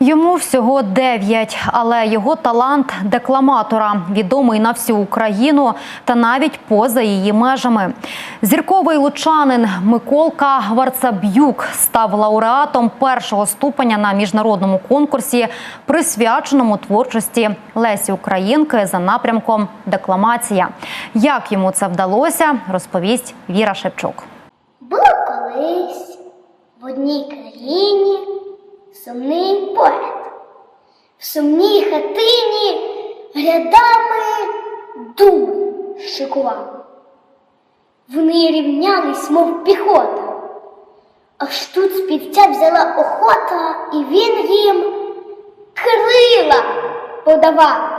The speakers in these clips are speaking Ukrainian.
Йому всього 9, але його талант декламатора відомий на всю Україну та навіть поза її межами. Зірковий лучанин Миколка Варцаб'юк став лауреатом першого ступеня на міжнародному конкурсі, присвяченому творчості Лесі Українки за напрямком Декламація. Як йому це вдалося, розповість Віра Шевчук. Було колись в одній країні сумний сумній хатині рядами дум шикував. Вони рівнялись, мов піхота. Аж тут співця взяла охота, і він їм крила подавав.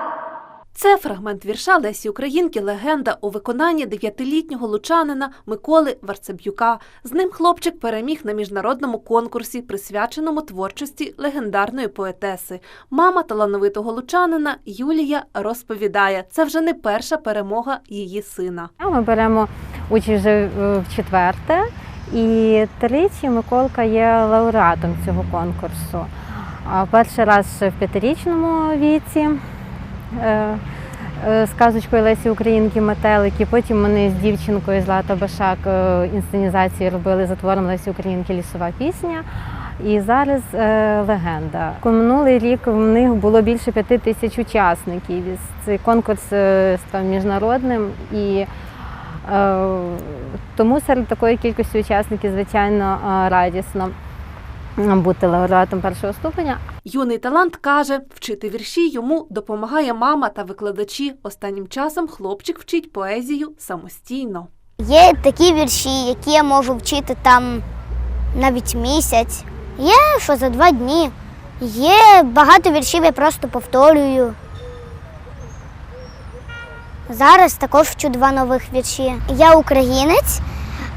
Це фрагмент вірша Лесі Українки Легенда у виконанні дев'ятилітнього лучанина Миколи Варцеб'юка. З ним хлопчик переміг на міжнародному конкурсі, присвяченому творчості легендарної поетеси. Мама талановитого лучанина Юлія розповідає, це вже не перша перемога її сина. Ми беремо участь вже е, в четверте, і тричі Миколка є лауреатом цього конкурсу. Перший раз в п'ятирічному віці з казочкою Лесі Українки Метелики. Потім вони з дівчинкою Злата Башак е, інсценізації робили за твором Лесі Українки Лісова пісня. І зараз е, легенда. Минулий рік в них було більше п'яти тисяч учасників. Цей конкурс е, став міжнародним і Е, Тому серед такої кількості учасників, звичайно, е, радісно бути лауреатом першого ступеня. Юний талант каже, вчити вірші йому допомагає мама та викладачі. Останнім часом хлопчик вчить поезію самостійно. Є такі вірші, які я можу вчити там навіть місяць. Є що за два дні. Є багато віршів, я просто повторюю. Зараз також вчу два нових вірші. Я українець,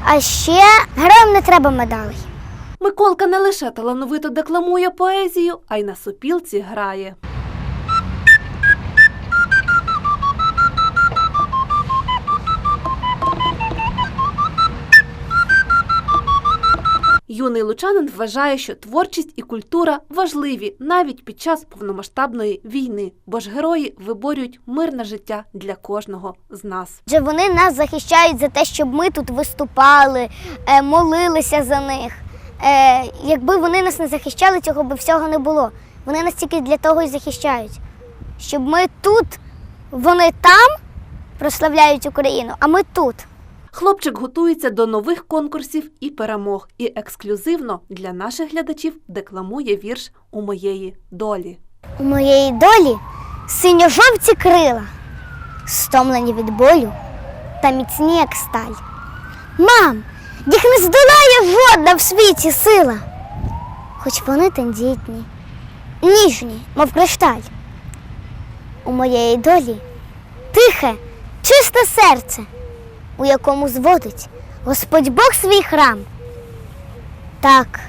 а ще героям не треба медалей. Миколка не лише талановито декламує поезію, а й на сопілці грає. Юний лучанин вважає, що творчість і культура важливі навіть під час повномасштабної війни, бо ж герої виборюють мирне життя для кожного з нас. Адже вони нас захищають за те, щоб ми тут виступали, е, молилися за них. Е, Якби вони нас не захищали, цього б всього не було. Вони нас тільки для того і захищають, щоб ми тут, вони там прославляють Україну, а ми тут. Хлопчик готується до нових конкурсів і перемог, і ексклюзивно для наших глядачів декламує вірш у моєї долі. У моєї долі синьо-жовті крила, стомлені від болю та міцні, як сталь. Мам, їх не здолає жодна в світі сила, хоч вони тендітні, ніжні, мов кришталь. У моєї долі тихе, чисте серце, у якому зводить Господь Бог свій храм. Так,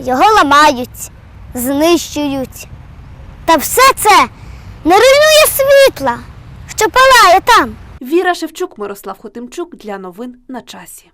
його ламають, знищують. Та все це не руйнує світла, що палає там. Віра Шевчук, Мирослав Хотимчук для новин на часі.